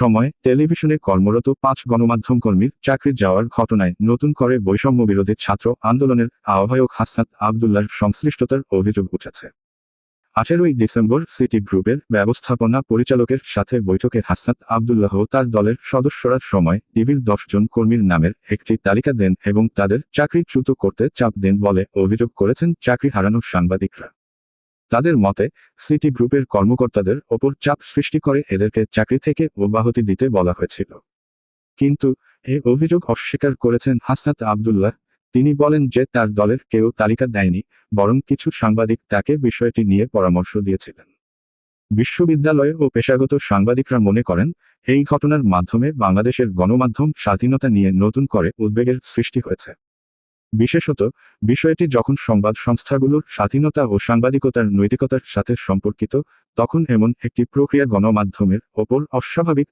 সময়, টেলিভিশনে কর্মরত পাঁচ গণমাধ্যম কর্মীর চাকরি যাওয়ার ঘটনায় নতুন করে বৈষম্য বিরোধী ছাত্র আন্দোলনের আহ্বায়ক হাসনাত আবদুল্লার সংশ্লিষ্টতার অভিযোগ উঠেছে। আঠেরোই ডিসেম্বর সিটি গ্রুপের ব্যবস্থাপনা পরিচালকের সাথে বৈঠকে হাসনাত আবদুল্লাহ তার দলের সদস্যরা সময় টিভির দশজন কর্মীর নামের একটি তালিকা দেন এবং তাদের চাকরিচ্যুত করতে চাপ দেন বলে অভিযোগ করেছেন চাকরি হারানো সাংবাদিকরা। তাদের মতে, সিটি গ্রুপের কর্মকর্তাদের ওপর চাপ সৃষ্টি করে এদেরকে চাকরি থেকে অব্যাহতি দিতে বলা হয়েছিল। কিন্তু, এ অভিযোগ অস্বীকার করেছেন হাসনাত আবদুল্লাহ। তিনি বলেন যে তার দলের কেউ তালিকা দেয়নি, বরং কিছু সাংবাদিক তাকে বিষয়টি নিয়ে পরামর্শ দিয়েছিলেন। বিশ্ববিদ্যালয় ও পেশাগত সাংবাদিকরা মনে করেন, এই ঘটনার মাধ্যমে বাংলাদেশের গণমাধ্যম স্বাধীনতা নিয়ে নতুন করে উদ্বেগের সৃষ্টি হয়েছে। বিশেষত, বিষয়টি যখন সংবাদ সংস্থাগুলোর স্বাধীনতা ও সাংবাদিকতার নৈতিকতার সাথে সম্পর্কিত, তখন এমন একটি প্রক্রিয়া গণমাধ্যমের ওপর অস্বাভাবিক